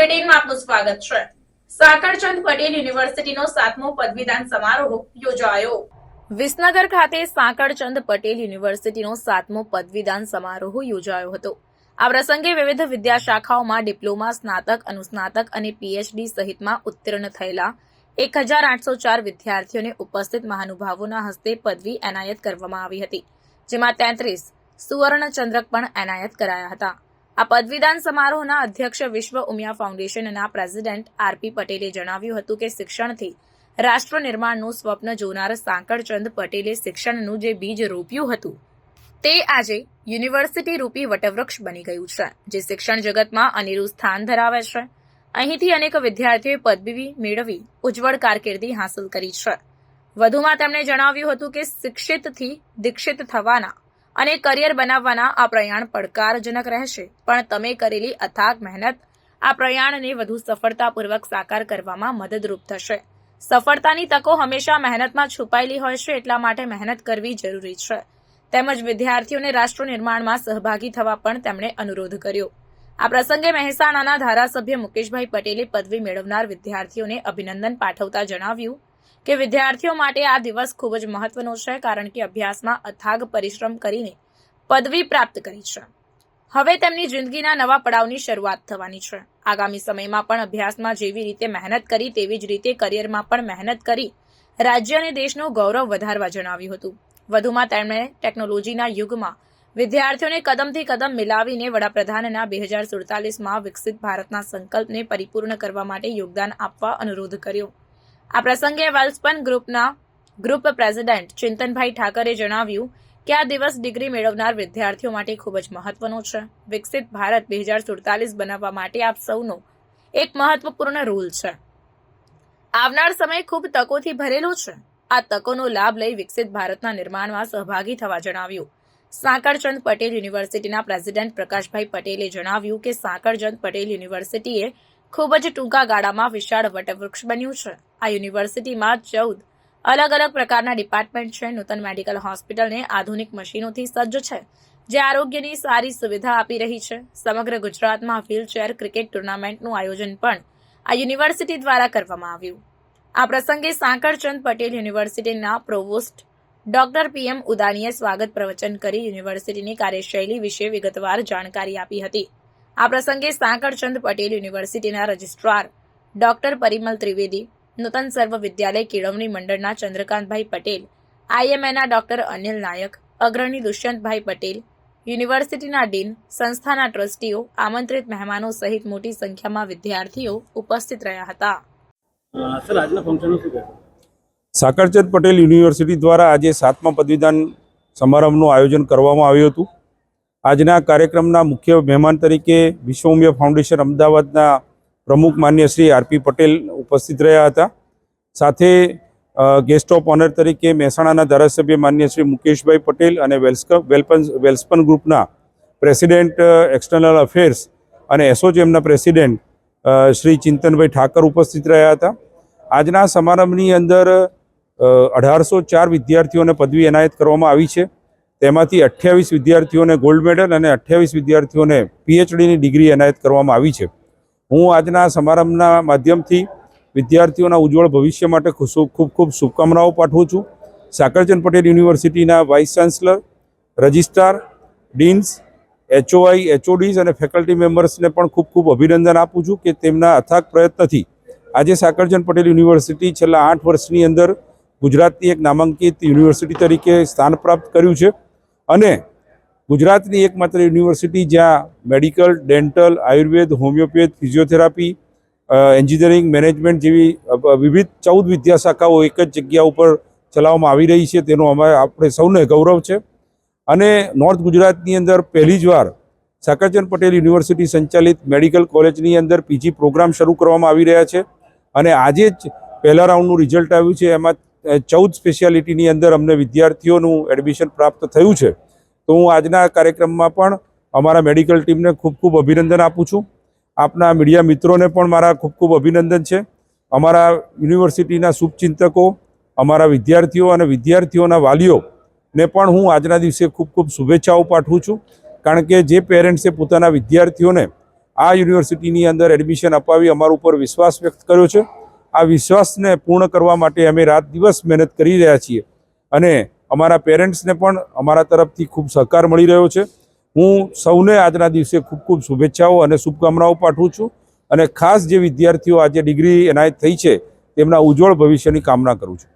બુલેટિનમાં આપનું સ્વાગત છે. સાકરચંદ પટેલ યુનિવર્સિટીનો સાતમો પદવીદાન સમારોહ યોજાયો. વિસનગર ખાતે સાંકળચંદ પટેલ યુનિવર્સિટીનો સાતમો પદવીદાન સમારોહ યોજાયો હતો. આ પ્રસંગે વિવિધ વિદ્યાશાખાઓમાં ડિપ્લોમા, સ્નાતક, અનુસ્નાતક અને પીએચડી સહિતમાં ઉત્તીર્ણ થયેલા એક હજાર આઠસો ચાર વિદ્યાર્થીઓને ઉપસ્થિત મહાનુભાવોના હસ્તે પદવી એનાયત કરવામાં આવી હતી. જેમાં તેત્રીસ સુવર્ણચંદ્રક પણ એનાયત કરાયા હતા. આ પદવીદાન સમારોહના અધ્યક્ષ વિશ્વ ઉમિયા ફાઉન્ડેશનના પ્રેસિડેન્ટ આરપી પટેલે જણાવ્યું હતું કે શિક્ષણથી રાષ્ટ્ર નિર્માણનું સ્વપ્ન જોનાર સાંકળચંદ પટેલે શિક્ષણનું જે બીજ રોપ્યું હતું, તે આજે યુનિવર્સિટી રૂપી વટવૃક્ષ બની ગયું છે, જે શિક્ષણ જગતમાં અનેરું સ્થાન ધરાવે છે. અહીંથી અનેક વિદ્યાર્થીઓએ પદવી મેળવી ઉજ્જવળ કારકિર્દી હાંસલ કરી છે. વધુમાં તેમણે જણાવ્યું હતું કે શિક્ષિતથી દીક્ષિત થવાના અને કરિયર બનાવવાના આ પ્રયાણ પડકારજનક રહેશે. પણ તમે કરેલી અથાગ મહેનત આ પ્રયાણને વધુ સફળતાપૂર્વક સાકાર કરવામાં મદદરૂપ થશે. સફળતાની તકો હંમેશા મહેનતમાં છુપાયેલી હોય છે એટલા માટે મહેનત કરવી જરૂરી છે. તેમજ વિદ્યાર્થીઓને રાષ્ટ્ર નિર્માણમાં સહભાગી થવા પણ તેમણે અનુરોધ કર્યો. આ પ્રસંગે મહેસાણાના ધારાસભ્ય મુકેશભાઈ પટેલે પદવી મેળવનાર વિદ્યાર્થીઓને અભિનંદન પાઠવતા જણાવ્યું કે વિદ્યાર્થીઓ માટે આ દિવસ ખૂબ જ મહત્વનો છે, કારણ કે અભ્યાસમાં અથાગ પરિશ્રમ કરીને પદવી પ્રાપ્ત કરી છે. હવે તેમની જિંદગીના નવા પડાવની શરૂઆત થવાની છે. આગામી સમયમાં પણ અભ્યાસમાં જેવી રીતે મહેનત કરી, તેવી જ રીતે કરિયરમાં પણ મહેનત કરી રાજ્ય અને દેશનું ગૌરવ વધારવા જણાવ્યું હતું. વધુમાં તેમણે ટેકનોલોજીના યુગમાં વિદ્યાર્થીઓને કદમથી કદમ મિલાવીને વડાપ્રધાનના બે હજાર સુડતાલીસમાં વિકસિત ભારતના સંકલ્પને પરિપૂર્ણ કરવા માટે યોગદાન આપવા અનુરોધ કર્યો. આ પ્રસંગે વેલ્સપન ગ્રુપના ગ્રુપ પ્રેસિડેન્ટ ચિંતનભાઈ ઠાકરે જણાવ્યું કે આ દિવસ ડિગ્રી મેળવનાર વિદ્યાર્થીઓ માટે ખૂબ જ મહત્વનો છે. વિકસિત ભારત બે હજાર સુડતાલીસ બનાવવા માટે આપ સૌનો એક મહત્વપૂર્ણ રોલ છે. આવનાર સમય ખૂબ તકોથી ભરેલો છે. આ તકોનો લાભ લઈ વિકસિત ભારતના નિર્માણમાં સહભાગી થવા જણાવ્યું. સાંકળચંદ પટેલ યુનિવર્સિટીના પ્રેસિડેન્ટ પ્રકાશભાઈ પટેલે જણાવ્યું કે સાંકળચંદ પટેલ યુનિવર્સિટીએ ખૂબ જ ટૂંકા ગાળામાં વિશાળ વટવૃક્ષ બન્યું છે. આ યુનિવર્સિટીમાં ચૌદ અલગ અલગ પ્રકારના ડિપાર્ટમેન્ટ છે. નૂતન મેડિકલ હોસ્પિટલને આધુનિક મશીનોથી સજ્જ છે, જે આરોગ્યની સારી સુવિધા આપી રહી છે. સમગ્ર ગુજરાતમાં વ્હીલચેર ક્રિકેટ ટુર્નામેન્ટનું આયોજન પણ આ યુનિવર્સિટી દ્વારા કરવામાં આવ્યું. આ પ્રસંગે સાંકળચંદ પટેલ યુનિવર્સિટીના પ્રોવોસ્ટ ડોક્ટર પીએમ ઉદાનીએ સ્વાગત પ્રવચન કરી યુનિવર્સિટીની કાર્યશૈલી વિશે વિગતવાર જાણકારી આપી હતી. આ પ્રસંગે સાંકળચંદ પટેલ યુનિવર્સિટીના રજિસ્ટ્રાર ડોક્ટર પરિમલ ત્રિવેદી નૂતન સર્વ વિદ્યાલય કેળવણી મંડળના ચંદ્રકાંતભાઈ પટેલ આઈએમએના ડોક્ટર અનિલ નાયક અગ્રણી દુષ્યંતભાઈ પટેલ યુનિવર્સિટીના ડીન સંસ્થાના ટ્રસ્ટીઓ આમંત્રિત મહેમાનો સહિત મોટી સંખ્યામાં વિદ્યાર્થીઓ ઉપસ્થિત રહ્યા હતા. સાકરચંદ પટેલ યુનિવર્સિટી દ્વારા આજે સાતમા પદવીદાન સમારંભનું આયોજન કરવામાં આવ્યું હતું. આજના કાર્યક્રમના મુખ્ય મહેમાન તરીકે વિશ્વમ્ય ફાઉન્ડેશન અમદાવાદના પ્રમુખ માન્ય શ્રી આરપી પટેલ ઉપસ્થિત રહ્યા હતા. સાથે ગેસ્ટ ઓફ ઓનર તરીકે મહેસાણાના ધારાસભ્ય માન્ય શ્રી મુકેશભાઈ પટેલ અને વેલ્પન વેલ્સપન ગ્રુપના પ્રેસિડેન્ટ એક્સટર્નલ અફેર્સ અને એસોચેમના પ્રેસિડેન્ટ શ્રી ચિંતનભાઈ ઠાકર ઉપસ્થિત રહ્યા હતા. આજના સમારંભની અંદર અઢારસો ચાર વિદ્યાર્થીઓને પદવી એનાયત કરવામાં આવી છે. તેમાંથી અઠ્યાવીસ વિદ્યાર્થીઓને ગોલ્ડ મેડલ અને અઠ્યાવીસ વિદ્યાર્થીઓને પીએચડીની ડિગ્રી એનાયત કરવામાં આવી છે. હું આજના સમારંભના માધ્યમથી વિદ્યાર્થીઓના ઉજ્જવળ ભવિષ્ય માટે ખૂબ ખૂબ શુભકામનાઓ પાઠવું છું. સાકરચંદ પટેલ યુનિવર્સિટીના vice chancellor, registrar, deans, HOI, HODs અને ફેકલ્ટી મેમ્બર્સને પણ ખૂબ ખૂબ અભિનંદન આપું છું કે તેમના અથાગ પ્રયત્નથી આજે સાકરચંદ પટેલ યુનિવર્સિટી છેલ્લા આઠ વર્ષની અંદર ગુજરાતની એક નામાંકિત યુનિવર્સિટી તરીકે સ્થાન પ્રાપ્ત કર્યું છે. અને ગુજરાતની એકમાત્ર યુનિવર્સિટી જ્યાં medical, dental, Ayurveda, homeopath, physiotherapy engineering, management જેવી વિવિધ ચૌદ વિદ્યાશાખાઓ એક જ જગ્યા ઉપર ચલાવવામાં આવી રહી છે. તેનો અમારે, આપણે સૌને ગૌરવ છે. અને નોર્થ ગુજરાતની અંદર પહેલી જ વાર સાકરચંદ પટેલ યુનિવર્સિટી સંચાલિત મેડિકલ કોલેજની અંદર પીજી પ્રોગ્રામ શરૂ કરવામાં આવી રહ્યા છે. અને આજે જ પહેલા રાઉન્ડનું રિઝલ્ટ આવ્યું છે. એમાં ચૌદ સ્પેશિયાલિટીની અંદર અમને વિદ્યાર્થીઓનું એડમિશન પ્રાપ્ત થયું છે. તો હું આજના કાર્યક્રમમાં પણ અમારા મેડિકલ ટીમને ખૂબ ખૂબ અભિનંદન આપું છું. આપના મીડિયા મિત્રોને પણ મારા ખૂબ ખૂબ અભિનંદન છે. અમારા યુનિવર્સિટીના શુભચિંતકો, અમારા વિદ્યાર્થીઓ અને વિદ્યાર્થીઓના વાલીઓને પણ હું આજના દિવસે ખૂબ ખૂબ શુભેચ્છાઓ પાઠવું છું. કારણ કે જે પેરેન્ટ્સે પોતાના વિદ્યાર્થીઓને આ યુનિવર્સિટીની અંદર એડમિશન અપાવી અમારા ઉપર વિશ્વાસ વ્યક્ત કર્યો છે. આ વિશ્વાસને પૂર્ણ કરવા માટે અમે રાત દિવસ મહેનત કરી રહ્યા છીએ. અને અમારા પેરેન્ટ્સને પણ અમારા તરફથી ખૂબ સહકાર મળી રહ્યો છે. હું સૌને આજના દિવસે ખૂબ ખૂબ શુભેચ્છાઓ અને શુભકામનાઓ પાઠવું છું અને ખાસ જે વિદ્યાર્થીઓ આજે ડિગ્રી એનાયત થઈ છે તેમના ઉજ્જવળ ભવિષ્યની કામના કરું છું.